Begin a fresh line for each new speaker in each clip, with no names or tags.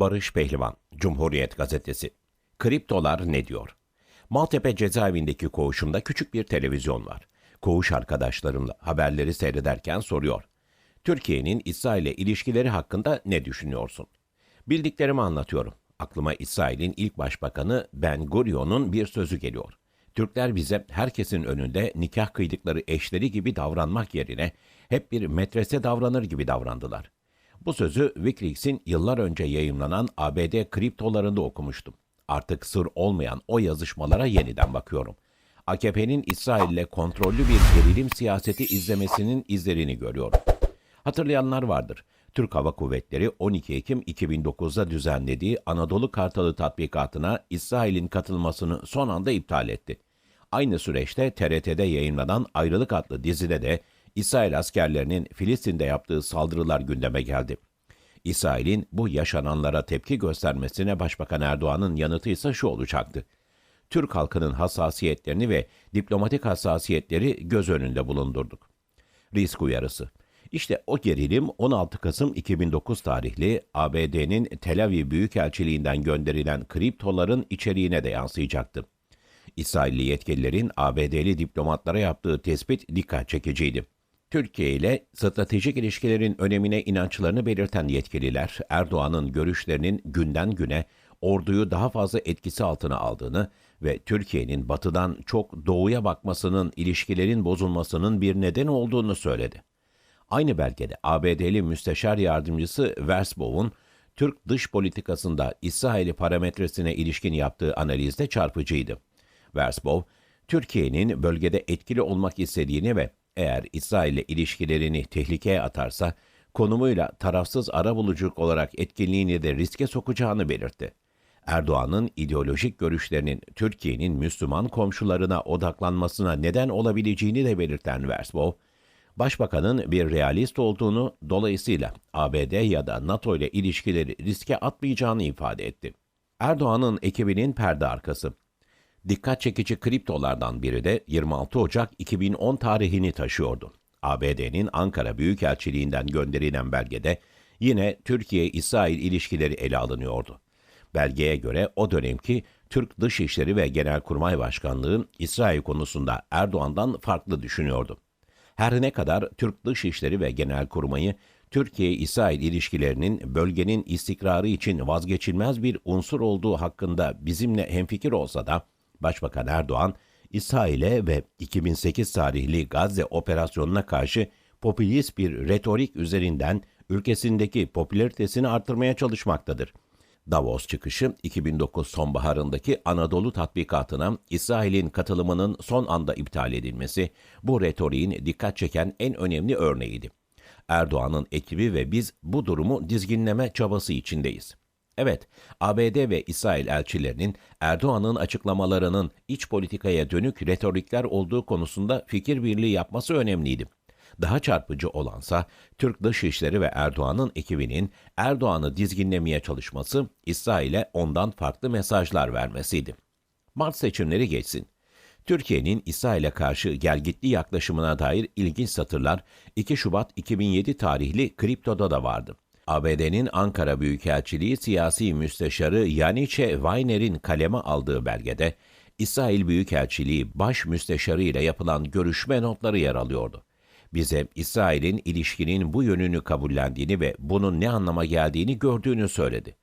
Barış Pehlivan, Cumhuriyet Gazetesi. Kriptolar ne diyor? Maltepe cezaevindeki koğuşumda küçük bir televizyon var. Koğuş arkadaşlarımla haberleri seyrederken soruyor. Türkiye'nin İsrail'le ilişkileri hakkında ne düşünüyorsun? Bildiklerimi anlatıyorum. Aklıma İsrail'in ilk başbakanı Ben Gurion'un bir sözü geliyor. Türkler bize herkesin önünde nikah kıydıkları eşleri gibi davranmak yerine hep bir metrese davranır gibi davrandılar. Bu sözü Wikileaks'in yıllar önce yayımlanan ABD kriptolarında okumuştum. Artık sır olmayan o yazışmalara yeniden bakıyorum. AKP'nin İsrail'le kontrollü bir gerilim siyaseti izlemesinin izlerini görüyorum. Hatırlayanlar vardır. Türk Hava Kuvvetleri 12 Ekim 2009'da düzenlediği Anadolu Kartalı tatbikatına İsrail'in katılmasını son anda iptal etti. Aynı süreçte TRT'de yayınlanan Ayrılık adlı dizide de İsrail askerlerinin Filistin'de yaptığı saldırılar gündeme geldi. İsrail'in bu yaşananlara tepki göstermesine Başbakan Erdoğan'ın yanıtı ise şu olacaktı. Türk halkının hassasiyetlerini ve diplomatik hassasiyetleri göz önünde bulundurduk. Risk uyarısı. İşte o gerilim 16 Kasım 2009 tarihli ABD'nin Tel Aviv Büyükelçiliğinden gönderilen kriptoların içeriğine de yansıyacaktı. İsrailli yetkililerin ABD'li diplomatlara yaptığı tespit dikkat çekiciydi. Türkiye ile stratejik ilişkilerin önemine inançlarını belirten yetkililer, Erdoğan'ın görüşlerinin günden güne orduyu daha fazla etkisi altına aldığını ve Türkiye'nin batıdan çok doğuya bakmasının ilişkilerin bozulmasının bir neden olduğunu söyledi. Aynı belgede ABD'li müsteşar yardımcısı Versbow'un Türk dış politikasında İsrail'i parametresine ilişkin yaptığı analizde çarpıcıydı. Versbow, Türkiye'nin bölgede etkili olmak istediğini ve eğer İsrail ile ilişkilerini tehlikeye atarsa, konumuyla tarafsız arabuluculuk olarak etkinliğini de riske sokacağını belirtti. Erdoğan'ın ideolojik görüşlerinin Türkiye'nin Müslüman komşularına odaklanmasına neden olabileceğini de belirten Versbow, Başbakanın bir realist olduğunu, dolayısıyla ABD ya da NATO ile ilişkileri riske atmayacağını ifade etti. Erdoğan'ın ekibinin perde arkası. Dikkat çekici kriptolardan biri de 26 Ocak 2010 tarihini taşıyordu. ABD'nin Ankara Büyükelçiliğinden gönderilen belgede yine Türkiye-İsrail ilişkileri ele alınıyordu. Belgeye göre o dönemki Türk Dışişleri ve Genelkurmay Başkanlığı İsrail konusunda Erdoğan'dan farklı düşünüyordu. Her ne kadar Türk Dışişleri ve Genelkurmayı Türkiye-İsrail ilişkilerinin bölgenin istikrarı için vazgeçilmez bir unsur olduğu hakkında bizimle hemfikir olsa da Başbakan Erdoğan, İsrail'e ve 2008 tarihli Gazze operasyonuna karşı popülist bir retorik üzerinden ülkesindeki popülaritesini artırmaya çalışmaktadır. Davos çıkışı 2009 sonbaharındaki Anadolu tatbikatına İsrail'in katılımının son anda iptal edilmesi bu retoriğin dikkat çeken en önemli örneğiydi. Erdoğan'ın ekibi ve biz bu durumu dizginleme çabası içindeyiz. Evet, ABD ve İsrail elçilerinin Erdoğan'ın açıklamalarının iç politikaya dönük retorikler olduğu konusunda fikir birliği yapması önemliydi. Daha çarpıcı olansa Türk Dışişleri ve Erdoğan'ın ekibinin Erdoğan'ı dizginlemeye çalışması, İsrail'e ondan farklı mesajlar vermesiydi. Mart seçimleri geçsin. Türkiye'nin İsrail'e karşı gelgitli yaklaşımına dair ilginç satırlar 2 Şubat 2007 tarihli Kripto'da da vardı. ABD'nin Ankara Büyükelçiliği siyasi müsteşarı Yaniçe Weiner'in kaleme aldığı belgede, İsrail Büyükelçiliği baş müsteşarı ile yapılan görüşme notları yer alıyordu bize İsrail'in ilişkinin bu yönünü kabullendiğini ve bunun ne anlama geldiğini gördüğünü söyledi.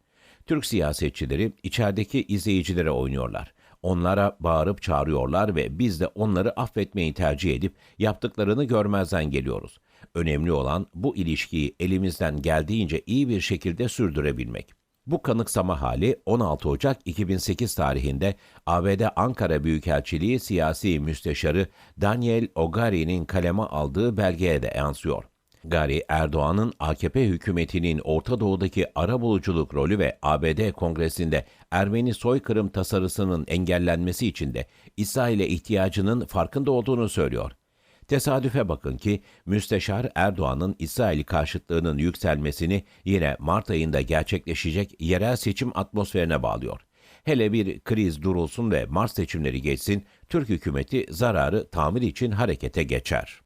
Türk siyasetçileri içerideki izleyicilere oynuyorlar. Onlara bağırıp çağırıyorlar ve biz de onları affetmeyi tercih edip yaptıklarını görmezden geliyoruz. Önemli olan bu ilişkiyi elimizden geldiğince iyi bir şekilde sürdürebilmek. Bu kanıksama hali 16 Ocak 2008 tarihinde ABD Ankara Büyükelçiliği siyasi müsteşarı Daniel Ogari'nin kaleme aldığı belgeye de yansıyor. Gari, Erdoğan'ın AKP hükümetinin Orta Doğu'daki arabuluculuk rolü ve ABD Kongresi'nde Ermeni soykırım tasarısının engellenmesi için de İsrail'e ihtiyacının farkında olduğunu söylüyor. Tesadüfe bakın ki Müsteşar Erdoğan'ın İsrail karşıtlığının yükselmesini yine Mart ayında gerçekleşecek yerel seçim atmosferine bağlıyor. Hele bir kriz durulsun ve Mart seçimleri geçsin, Türk hükümeti zararı tamir için harekete geçer.